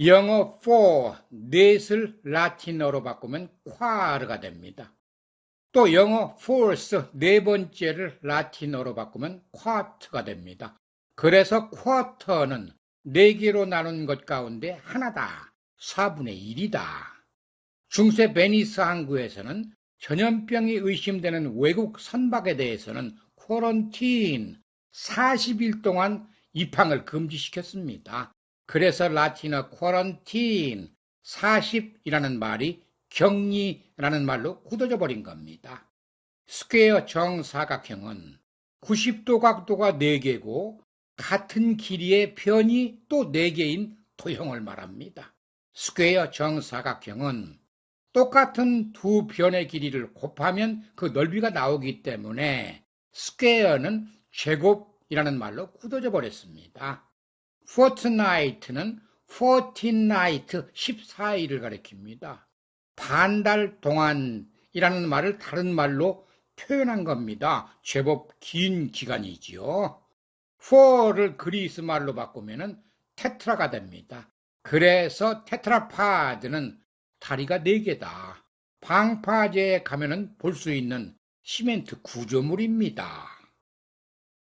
영어 for, 넷을 라틴어로 바꾸면 quare가 됩니다. 또 영어 force, 네 번째를 라틴어로 바꾸면 quart가 됩니다. 그래서 quarter는 네 개로 나눈 것 가운데 하나다. 4분의 1이다. 중세 베니스 항구에서는 전염병이 의심되는 외국 선박에 대해서는 쿼런틴 40일 동안 입항을 금지시켰습니다. 그래서 라틴어 쿼런틴 40이라는 말이 격리라는 말로 굳어져 버린 겁니다. 스퀘어 정사각형은 90도 각도가 4개고 같은 길이의 편이 또 4개인 도형을 말합니다. 스퀘어 정사각형은 똑같은 두 변의 길이를 곱하면 그 넓이가 나오기 때문에 스퀘어는 제곱이라는 말로 굳어져 버렸습니다. Fortnight는 fortnight 14일을 가리킵니다. 반달 동안이라는 말을 다른 말로 표현한 겁니다. 제법 긴 기간이지요. for를 그리스 말로 바꾸면 테트라가 됩니다. 그래서 테트라파드는 다리가 네 개다. 방파제에 가면 은 볼 수 있는 시멘트 구조물입니다.